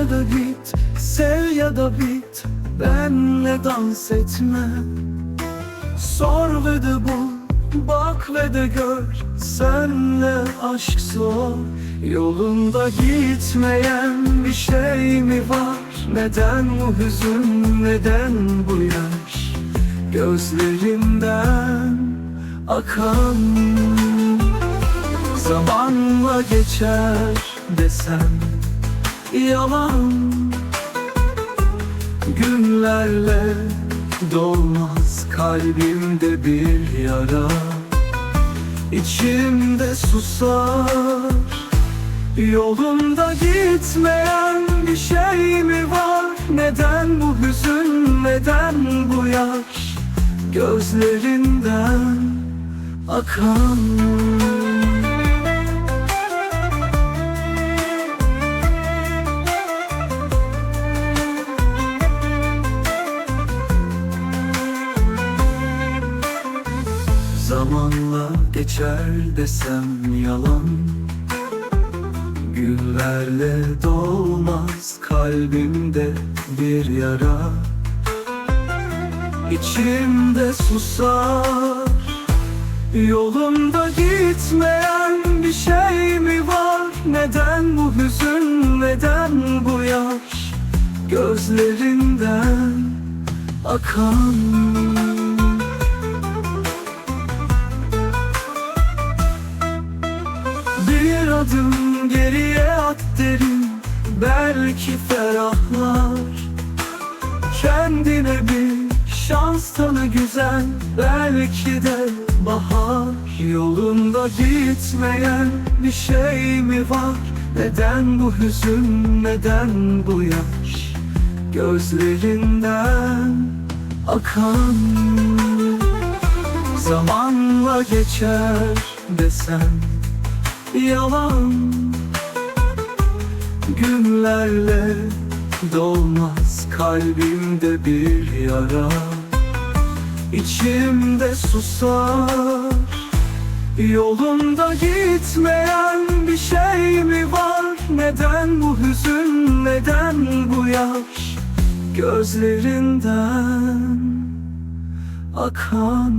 ya da git Sev ya da bit Benle dans etme Sor ve de bul Bak ve de gör Senle aşk zor Yolunda gitmeyen bir şey mi var? Neden bu hüzün, neden bu yaş? Gözlerinden akan Zamanla geçer desem Yalan Günlerle dolmaz kalbimde bir yara İçimde susar Yolunda gitmeyen bir şey mi var? Neden bu hüzün, neden bu yaş? Gözlerinden akan Zamanla geçer desem yalan Günlerle dolmaz kalbimde bir yara İçimde susar Yolumda gitmeyen bir şey mi var? Neden bu hüzün, neden bu yaş? Gözlerinden akan Belki ferahlar Kendine bir şans tanı güzel Belki de bahar Yolunda gitmeyen bir şey mi var? Neden bu hüzün, neden bu yaş? Gözlerinden akan Zamanla geçer desem Yalan Günlerle dolmaz kalbimde bir yara İçimde susar Yolunda gitmeyen bir şey mi var? Neden bu hüzün, neden bu yaş? Gözlerinden akan